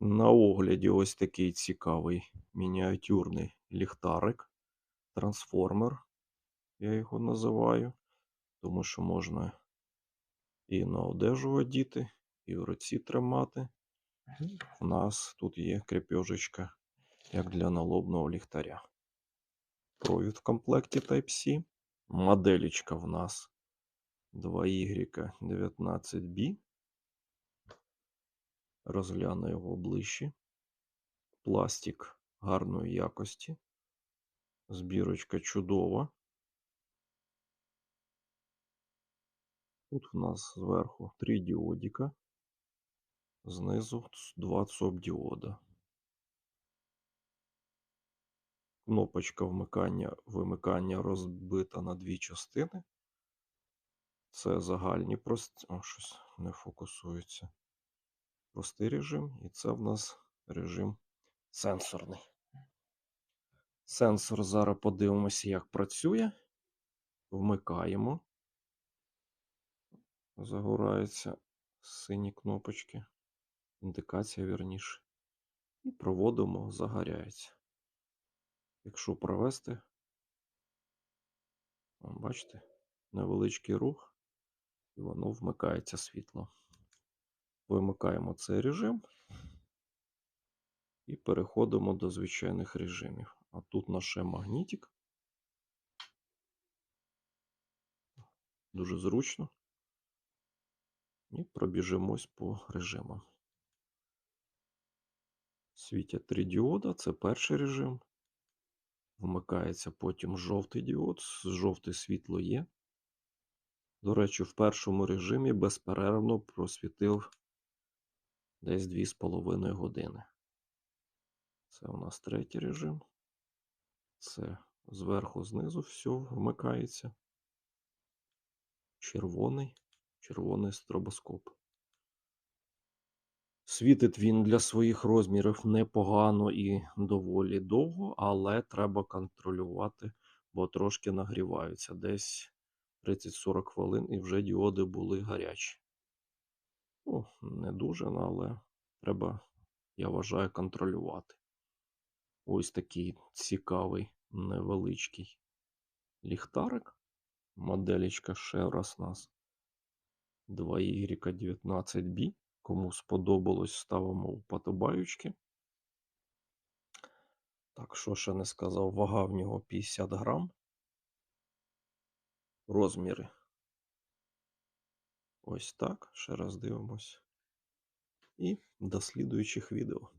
На огляді ось такий цікавий мініатюрний ліхтарик, трансформер, я його називаю, тому що можна і на одежу одіти, і в руці тримати. У нас тут є крепежечка, як для налобного ліхтаря. Провід в комплекті Type-C. Моделечка в нас 2Y19B. Розгляну його ближче. Пластик гарної якості. Збірочка чудова. Тут в нас зверху 3 діодика, знизу 2 ЦОП діода. Кнопочка вмикання, вимикання розбита на дві частини. Це загальні прості. О, щось не фокусується. Простий режим, і це в нас режим сенсорний. Сенсор зараз подивимося, як працює. Вмикаємо. Загораються сині кнопочки. Індикація вірніше. І проводимо, загоряється. Якщо провести, бачите, невеличкий рух, і воно вмикається світло. Вимикаємо цей режим і переходимо до звичайних режимів. А тут наш магнітик. Дуже зручно. І пробіжимось по режимам. Світять три діода, це перший режим. Вмикається потім жовтий діод, жовте світло є. До речі, в першому режимі безперервно просвітив десь 2,5 години. Це у нас третій режим. Це зверху знизу все вмикається. Червоний, червоний стробоскоп. Світить він для своїх розмірів непогано і доволі довго, але треба контролювати, бо трошки нагріваються. Десь 30-40 хвилин і вже діоди були гарячі. Ну, не дуже, але треба, я вважаю, контролювати. Ось такий цікавий невеличкий ліхтарик. Моделечка ще раз нас 2Y19B. Кому сподобалось, ставимо вподобаючки. Так, що ще не сказав, вага в нього 50 грам. Розміри. Ось так. Ще раз дивимось. І до слідуючих відео.